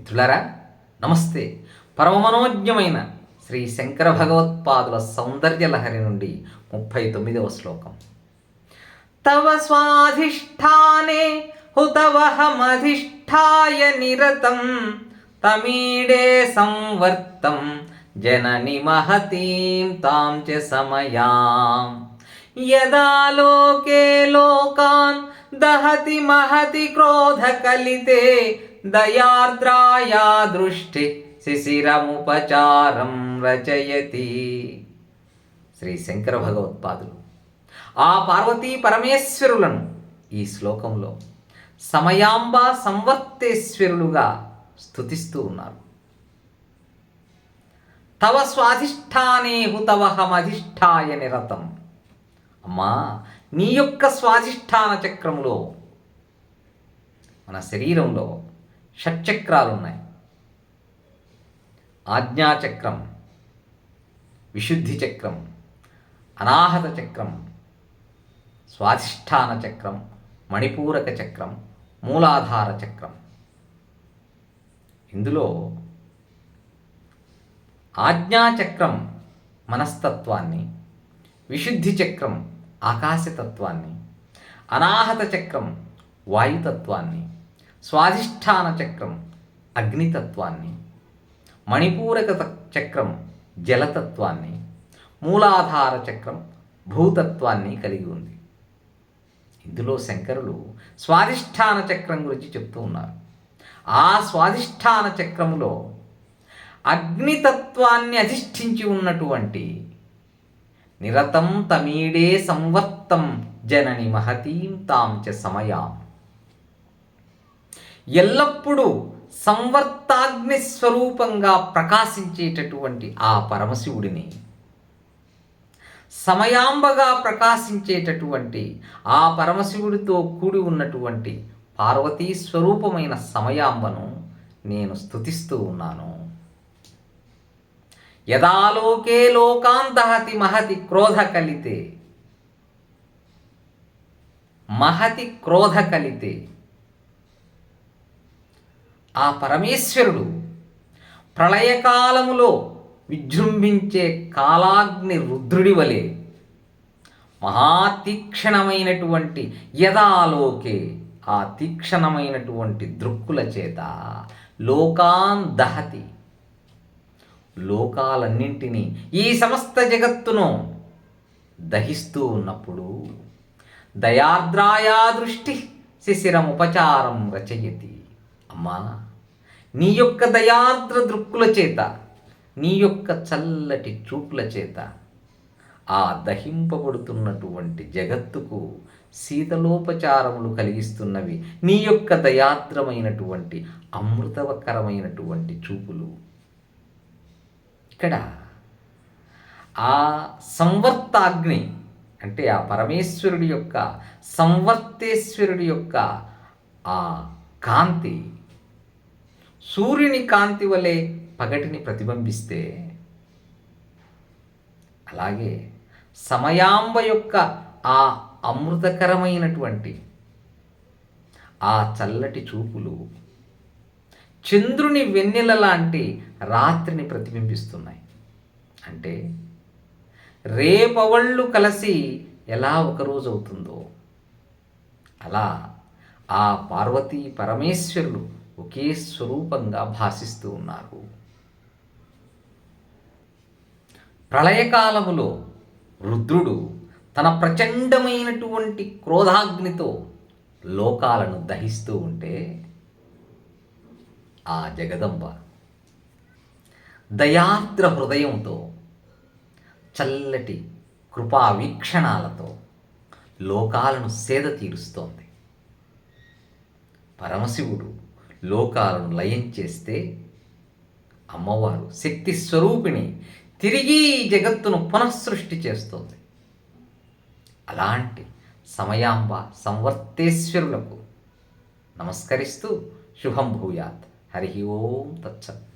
మిత్రులారా నమస్తే. పరమమనోజ్ఞమైన శ్రీ శంకర భగవత్పాదుల సౌందర్య లహరి నుండి ముప్పై తొమ్మిదవ శ్లోకం. తవ స్వాధిష్టానే హుతవహమధిష్టాయ నిరతం తమీడే సంవర్తం జనని మహతీం తాం చ సమయాం. యదా లోకే లోకాన్ దహతి మహతి క్రోధకలితే దయార్ద్రాయా దృష్టి శిశిరముపచారం రచయతి. శ్రీ శంకర భగవత్పాదులు ఆ పార్వతీ పరమేశ్వరులను ఈ శ్లోకంలో సమయాంబ సంవర్తేశ్వరులుగా స్థుతిస్తూ ఉన్నారు. తవ స్వాధిష్టానే హుతవహమధిష్టాయ నిరతం. అమ్మా నీ యొక్క స్వాధిష్టాన చక్రంలో మన శరీరంలో షట్చక్రాలు ఉన్నాయి ఆజ్ఞాచక్రం విశుద్ధి చక్రం అనాహత చక్రం స్వాధిష్టాన చక్రం మణిపూరక చక్రం మూలాధార చక్రం ఇందులో ఆజ్ఞాచక్రం మనస్తత్వాన్ని విశుద్ధి చక్రం ఆకాశతత్వాన్ని అనాహత చక్రం వాయుతత్వాన్ని స్వాధిష్టాన చక్రం అగ్నితత్వాన్ని మణిపూరక చక్రం జలతత్వాన్ని మూలాధార చక్రం భూతత్వాన్ని కలిగి ఉంది. ఇందులో శంకరులు స్వాధిష్టాన చక్రం గురించి చెప్తూ ఉన్నారు. ఆ స్వాధిష్టాన చక్రములో అగ్నితత్వాన్ని అధిష్ఠించి ఉన్నటువంటి నిరతం తమీడే సంవర్తం జనని మహతీం తాం చ సమయాం. ఎల్లప్పుడూ సంవర్తాగ్ని స్వరూపంగా ప్రకాశించేటటువంటి ఆ పరమశివుడిని సమయాంబగా ప్రకాశించేటటువంటి ఆ పరమశివుడితో కూడి ఉన్నటువంటి పార్వతీ స్వరూపమైన సమయాంబను నేను స్తుతిస్తూ ఉన్నాను. యదాలోకే లోకాంతహతి మహతి క్రోధ కలితే మహతి క్రోధ కలితే ఆ పరమేశ్వరుడు ప్రళయకాలములో విజృంభించే కాలాగ్ని రుద్రుడి వలె మహాతీక్షణమైనటువంటి యదాలోకే ఆ తీక్షణమైనటువంటి దృక్కుల చేత లోకాన్ దహతి. లోకాలన్నింటినీ ఈ సమస్త జగత్తును దహిస్తూ ఉన్నప్పుడు దయార్ద్రాయా దృష్టి శిశిరముపచారం రచయతి. అమ్మా! నీ యొక్క దయార్ద్ర దృక్కుల చేత నీ యొక్క చల్లటి చూపుల చేత ఆ దహింపబడుతున్నటువంటి జగత్తుకు శీతలోపచారములు కలిగిస్తున్నవి. నీ యొక్క దయాద్రమైనటువంటి అమృతవకరమైనటువంటి చూపులు. ఇక్కడ ఆ సంవర్తాగ్ని అంటే ఆ పరమేశ్వరుడి యొక్క సంవర్తేశ్వరుడి యొక్క ఆ కాంతి సూర్యుని కాంతి వలె పగటిని ప్రతిబింబిస్తే అలాగే సమయాంబ యొక్క ఆ అమృతకరమైనటువంటి ఆ చల్లటి చూపులు చంద్రుని వెన్నెల లాంటి రాత్రిని ప్రతిబింబిస్తున్నాయి. అంటే రేపవళ్ళు కలిసి ఎలా ఒకరోజు అవుతుందో అలా ఆ పార్వతీ పరమేశ్వరులు ఒకే స్వరూపంగా భాసిస్తూ ఉన్నారు. ప్రళయకాలములో రుద్రుడు తన ప్రచండమైనటువంటి క్రోధాగ్నితో లోకాలను దహిస్తూ ఉంటే ఆ జగదంబ దయాద్ర హృదయంతో చల్లటి కృపా వీక్షణాలతో లోకాలను సేద తీరుస్తోంది. పరమశివుడు లోకాలను లయం చేస్తే అమ్మవారు శక్తి స్వరూపిణి తిరిగి జగత్తును పునఃసృష్టి చేస్తోంది. అలాంటి సమయాంబ సంవర్తేశ్వరులకు నమస్కరిస్తూ శుభం భూయాత్. హరి ఓం తత్సత్.